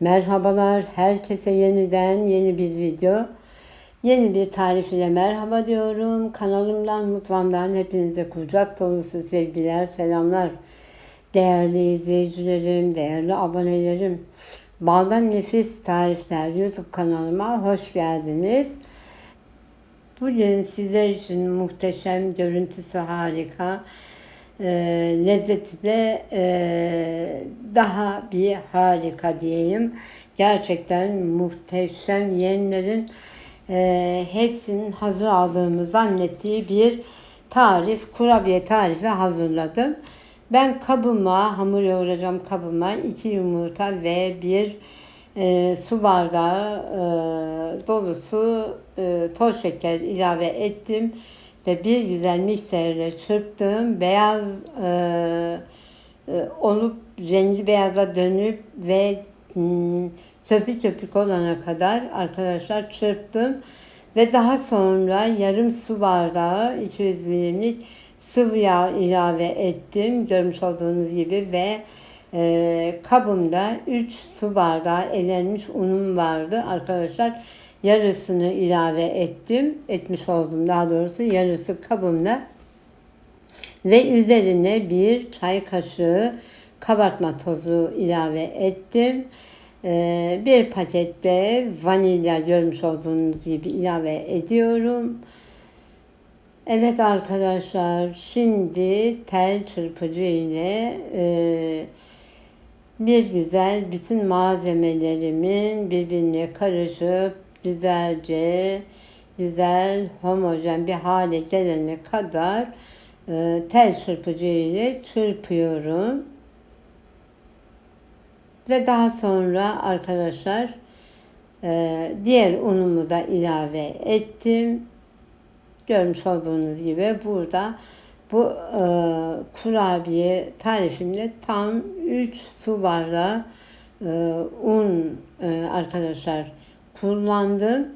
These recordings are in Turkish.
Merhabalar herkese yeniden yeni bir video. Yeni bir tarif ile merhaba diyorum. Kanalımdan, mutfağımdan hepinize kucak dolusu sevgiler, selamlar. Değerli izleyicilerim, değerli abonelerim. Baldan Nefis Tarifler YouTube kanalıma hoş geldiniz. Bugün sizler için muhteşem, görüntüsü harika, e, lezzeti de e, daha bir harika diyeyim. Gerçekten muhteşem yenilerin e, hepsinin hazır aldığımı zannettiği bir tarif, kurabiye tarifi hazırladım. Ben kabıma, hamur yoğuracağım kabıma iki yumurta ve bir e, su bardağı e, dolusu e, toz şeker ilave ettim ve bir güzel mikserle çırptım. Beyaz e, olup rengi beyaza dönüp ve hmm, köpük köpük olana kadar arkadaşlar çırptım. Ve daha sonra yarım su bardağı 200 milimlik sıvı yağ ilave ettim. Görmüş olduğunuz gibi ve e, kabımda 3 su bardağı elenmiş unum vardı arkadaşlar. Yarısını ilave ettim. Etmiş oldum daha doğrusu yarısı kabımda. Ve üzerine bir çay kaşığı kabartma tozu ilave ettim. Ee, bir pakette vanilya görmüş olduğunuz gibi ilave ediyorum. Evet arkadaşlar şimdi tel çırpıcı ile e, bir güzel bütün malzemelerimin birbirine karışıp güzelce güzel homojen bir hale gelene kadar tel çırpıcı ile çırpıyorum. Ve daha sonra arkadaşlar e, diğer unumu da ilave ettim. Görmüş olduğunuz gibi burada bu e, kurabiye tarifimde tam 3 su bardağı e, un arkadaşlar kullandım.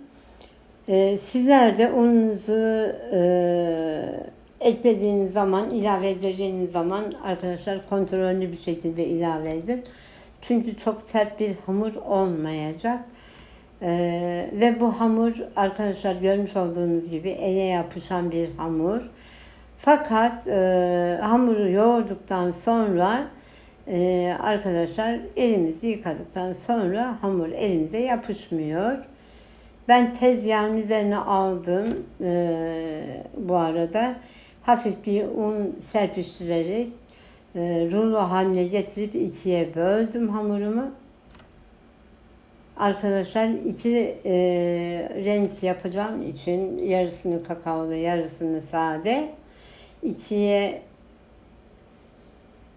E, sizler de ununuzu e, eklediğiniz zaman, ilave edeceğiniz zaman arkadaşlar kontrollü bir şekilde ilave edin. Çünkü çok sert bir hamur olmayacak. Ee, ve bu hamur arkadaşlar görmüş olduğunuz gibi ele yapışan bir hamur. Fakat e, hamuru yoğurduktan sonra e, arkadaşlar elimizi yıkadıktan sonra hamur elimize yapışmıyor. Ben tezgahın üzerine aldım e, bu arada. Hafif bir un serpiştirerek e, rulo haline getirip ikiye böldüm hamurumu. Arkadaşlar içi e, renk yapacağım için yarısını kakaolu yarısını sade ikiye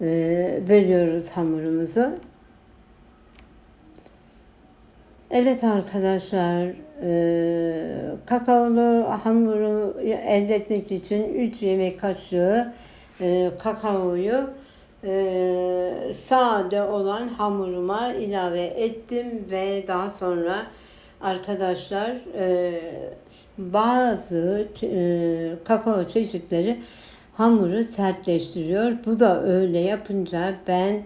e, bölüyoruz hamurumuzu. Evet arkadaşlar e, kakaolu hamuru elde etmek için 3 yemek kaşığı e, kakaoyu e, sade olan hamuruma ilave ettim ve daha sonra arkadaşlar e, bazı e, kakao çeşitleri hamuru sertleştiriyor. Bu da öyle yapınca ben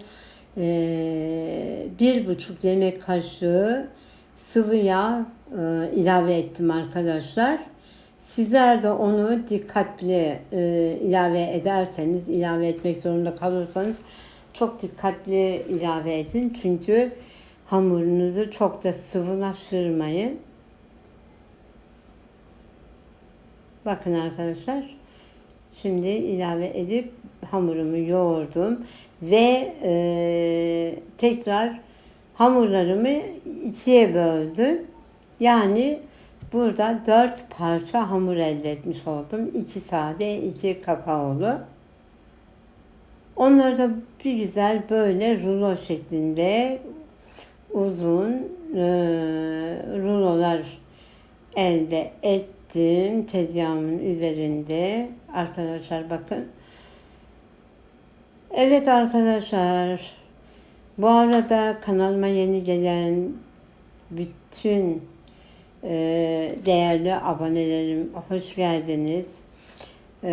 e, bir buçuk yemek kaşığı sıvı yağ e, ilave ettim arkadaşlar. Sizler de onu dikkatli e, ilave ederseniz, ilave etmek zorunda kalırsanız çok dikkatli ilave edin. Çünkü hamurunuzu çok da sıvılaştırmayın. Bakın arkadaşlar. Şimdi ilave edip hamurumu yoğurdum ve e, tekrar hamurlarımı ikiye böldüm. Yani burada dört parça hamur elde etmiş oldum. İki sade, iki kakaolu. Onları da bir güzel böyle rulo şeklinde uzun e, rulolar elde ettim tezgahımın üzerinde. Arkadaşlar bakın. Evet arkadaşlar. Bu arada kanalıma yeni gelen bütün değerli abonelerim hoş geldiniz. E,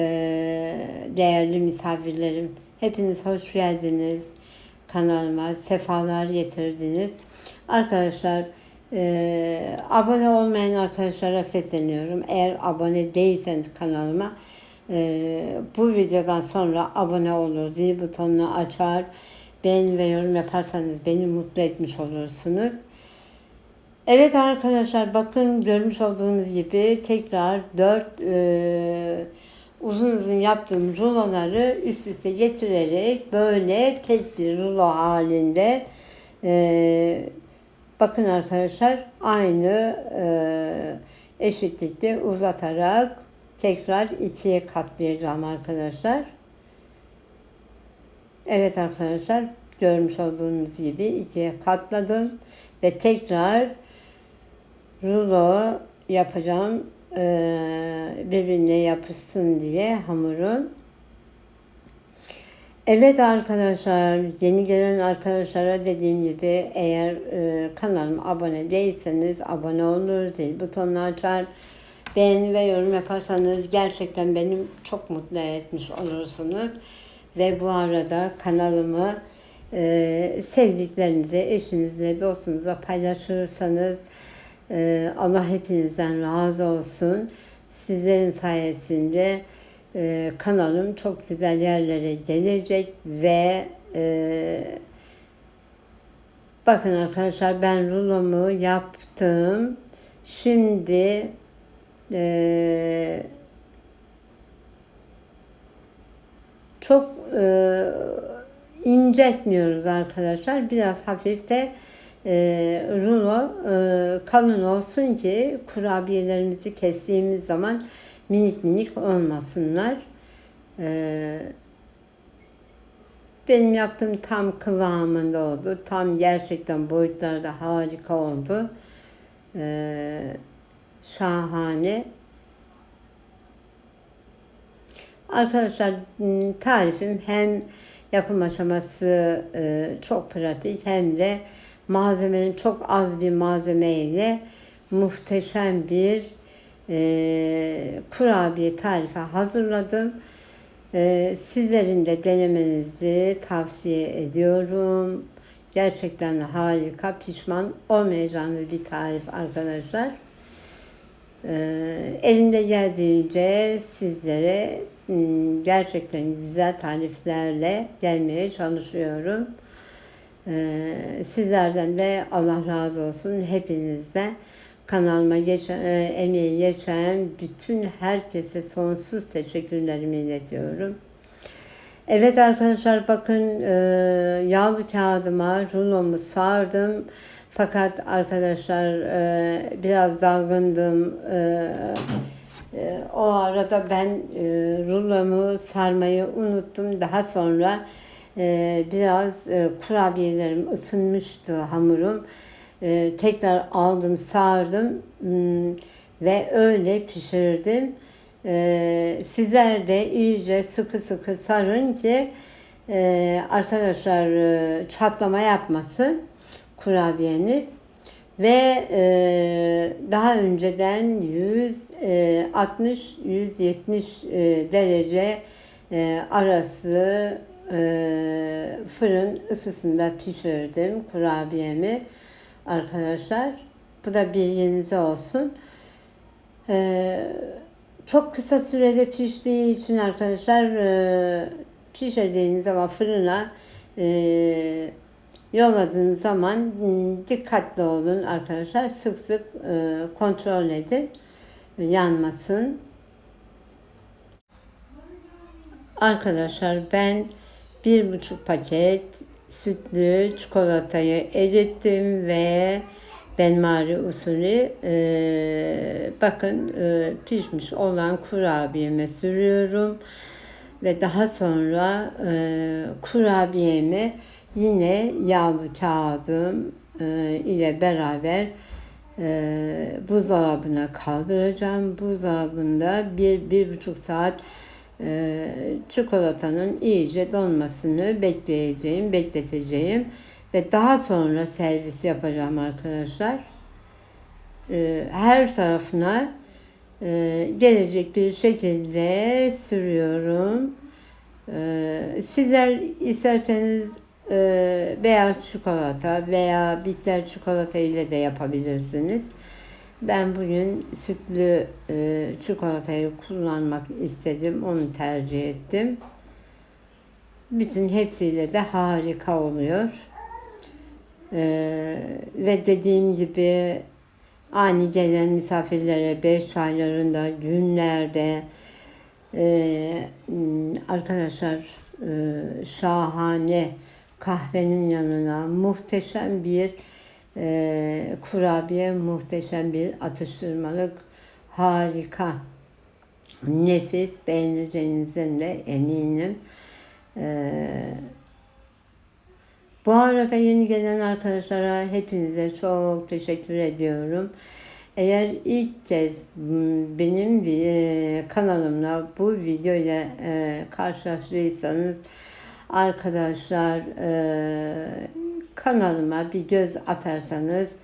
değerli misafirlerim hepiniz hoş geldiniz. kanalıma sefalar getirdiniz. Arkadaşlar e, abone olmayan arkadaşlara sesleniyorum. Eğer abone değilseniz kanalıma e, bu videodan sonra abone olur. Zil butonunu açar. Beğeni ve yorum yaparsanız beni mutlu etmiş olursunuz. Evet arkadaşlar bakın görmüş olduğunuz gibi tekrar 4 e, uzun uzun yaptığım ruloları üst üste getirerek böyle tek bir rulo halinde e, bakın arkadaşlar aynı e, eşitlikte uzatarak tekrar ikiye katlayacağım arkadaşlar. Evet arkadaşlar görmüş olduğunuz gibi ikiye katladım ve tekrar rulo yapacağım ee, birbirine yapışsın diye hamurun. Evet arkadaşlar yeni gelen arkadaşlara dediğim gibi eğer e, kanalıma abone değilseniz abone olur zil butonunu açar beğeni ve yorum yaparsanız gerçekten beni çok mutlu etmiş olursunuz. Ve bu arada kanalımı e, sevdiklerinize, eşinizle, dostunuza paylaşırsanız e, Allah hepinizden razı olsun. Sizlerin sayesinde e, kanalım çok güzel yerlere gelecek ve e, bakın arkadaşlar ben rulomu yaptım. Şimdi e, çok e, inceltmiyoruz arkadaşlar. Biraz hafif de e, rulo e, kalın olsun ki kurabiyelerimizi kestiğimiz zaman minik minik olmasınlar. E, benim yaptığım tam kıvamında oldu. Tam gerçekten boyutları da harika oldu. E, şahane. Arkadaşlar tarifim hem yapım aşaması e, çok pratik hem de malzemenin çok az bir malzemeyle muhteşem bir e, kurabiye tarifi hazırladım. E, sizlerin de denemenizi tavsiye ediyorum. Gerçekten harika, pişman olmayacağınız bir tarif arkadaşlar. E, elimde geldiğince sizlere Hmm, gerçekten güzel tariflerle gelmeye çalışıyorum. Ee, sizlerden de Allah razı olsun. Hepinizden kanalıma geçen, e, emeği geçen bütün herkese sonsuz teşekkürlerimi iletiyorum. Evet arkadaşlar bakın e, yağlı kağıdıma rulomu sardım. Fakat arkadaşlar e, biraz dalgındım. E, e, o arada ben e, rulomu sarmayı unuttum. Daha sonra e, biraz e, kurabiyelerim ısınmıştı hamurum. E, tekrar aldım, sardım hmm, ve öyle pişirdim. E, sizler de iyice sıkı sıkı sarın ki e, arkadaşlar e, çatlama yapmasın kurabiyeniz ve daha önceden 160-170 e, e, derece arası e, fırın ısısında pişirdim kurabiyemi arkadaşlar. Bu da bilginize olsun. E, çok kısa sürede piştiği için arkadaşlar e, pişirdiğiniz zaman fırına e, yolladığınız zaman hmm, dikkatli olun arkadaşlar. Sık sık e, kontrol edin. Yanmasın. Arkadaşlar ben bir buçuk paket sütlü çikolatayı erittim ve benmari usulü e, bakın e, pişmiş olan kurabiyeme sürüyorum ve daha sonra e, kurabiyemi yine yağlı kağıdım e, ile beraber e, buzdolabına kaldıracağım. Buzdolabında bir, bir buçuk saat çikolatanın iyice donmasını bekleyeceğim, bekleteceğim ve daha sonra servis yapacağım arkadaşlar. E, her tarafına e, gelecek bir şekilde sürüyorum. E, sizler isterseniz e, beyaz çikolata veya bitter çikolata ile de yapabilirsiniz. Ben bugün sütlü e, çikolatayı kullanmak istedim. Onu tercih ettim. Bütün hepsiyle de harika oluyor. Ee, ve dediğim gibi ani gelen misafirlere beş çaylarında günlerde e, arkadaşlar e, şahane kahvenin yanına muhteşem bir e, kurabiye, muhteşem bir atıştırmalık harika nefis beğeneceğinizden de eminim. Ee, bu arada yeni gelen arkadaşlara hepinize çok teşekkür ediyorum. Eğer ilk kez benim e, kanalımla bu video ile karşılaştıysanız arkadaşlar e, kanalıma bir göz atarsanız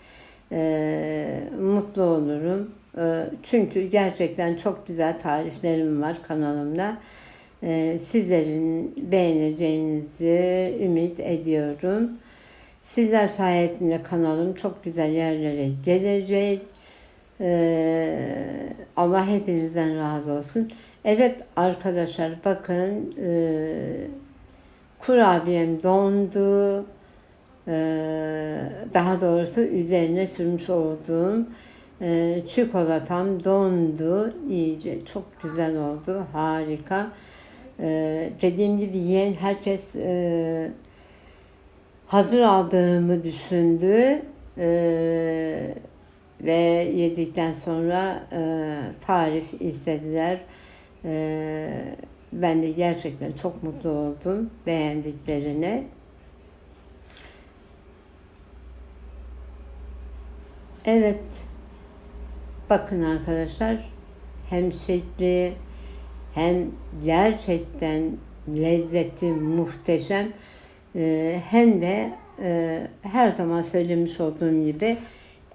mutlu olurum. Çünkü gerçekten çok güzel tariflerim var kanalımda. Ee, sizlerin beğeneceğinizi ümit ediyorum. Sizler sayesinde kanalım çok güzel yerlere gelecek. Ee, Allah hepinizden razı olsun. Evet arkadaşlar bakın e, kurabiyem dondu. Ee, daha doğrusu üzerine sürmüş olduğum e, çikolatam dondu. iyice çok güzel oldu. Harika. Ee, dediğim gibi yiyen herkes e, hazır aldığımı düşündü ee, ve yedikten sonra e, tarif istediler. Ben de gerçekten çok mutlu oldum beğendiklerine. Evet, bakın arkadaşlar hem şekli hem gerçekten lezzeti muhteşem e, hem de e, her zaman söylemiş olduğum gibi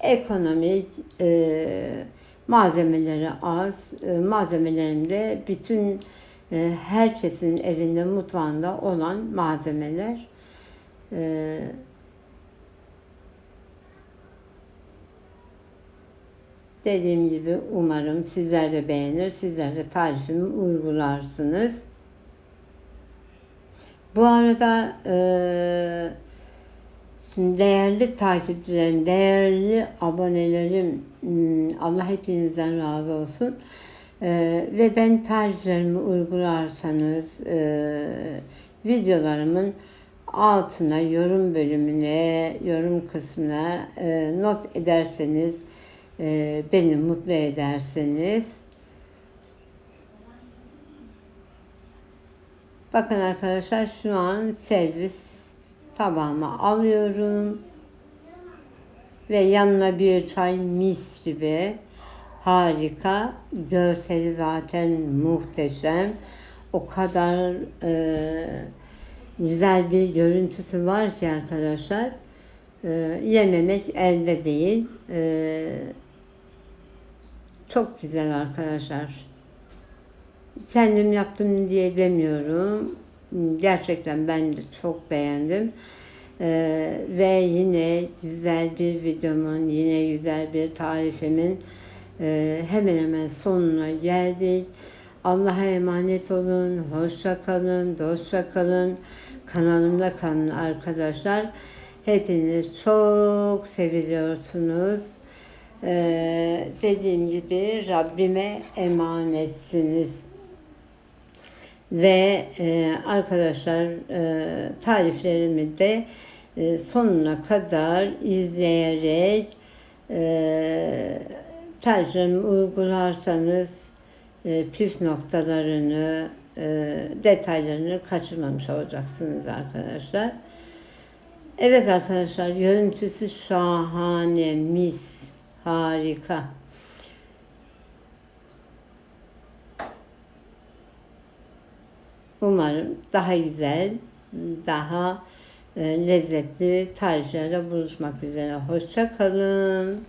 ekonomik e, malzemeleri az. E, malzemelerim de bütün herkesin evinde mutfağında olan malzemeler. Dediğim gibi umarım sizler de beğenir, sizler de tarifimi uygularsınız. Bu arada e, değerli takipçilerim, değerli abonelerim, Allah hepinizden razı olsun. E, ve ben tariflerimi uygularsanız e, videolarımın altına yorum bölümüne, yorum kısmına not ederseniz e, beni mutlu ederseniz. Bakın arkadaşlar şu an servis tabağıma alıyorum. Ve yanına bir çay mis gibi. Harika. Görseli zaten muhteşem. O kadar e, güzel bir görüntüsü var ki arkadaşlar. E, yememek elde değil. E, çok güzel arkadaşlar. Kendim yaptım diye demiyorum. Gerçekten ben de çok beğendim. Ee, ve yine güzel bir videomun, yine güzel bir tarifimin e, hemen hemen sonuna geldik. Allah'a emanet olun, hoşça kalın, dostça kalın, kanalımda kalın arkadaşlar. Hepiniz çok seviyorsunuz. Ee, dediğim gibi Rabbime emanetsiniz. Ve e, arkadaşlar e, tariflerimi de e, sonuna kadar izleyerek e, tariflerimi uygularsanız e, püf noktalarını, e, detaylarını kaçırmamış olacaksınız arkadaşlar. Evet arkadaşlar görüntüsü şahane, mis. Harika. Umarım daha güzel, daha e, lezzetli tariflerle buluşmak üzere. Hoşça kalın.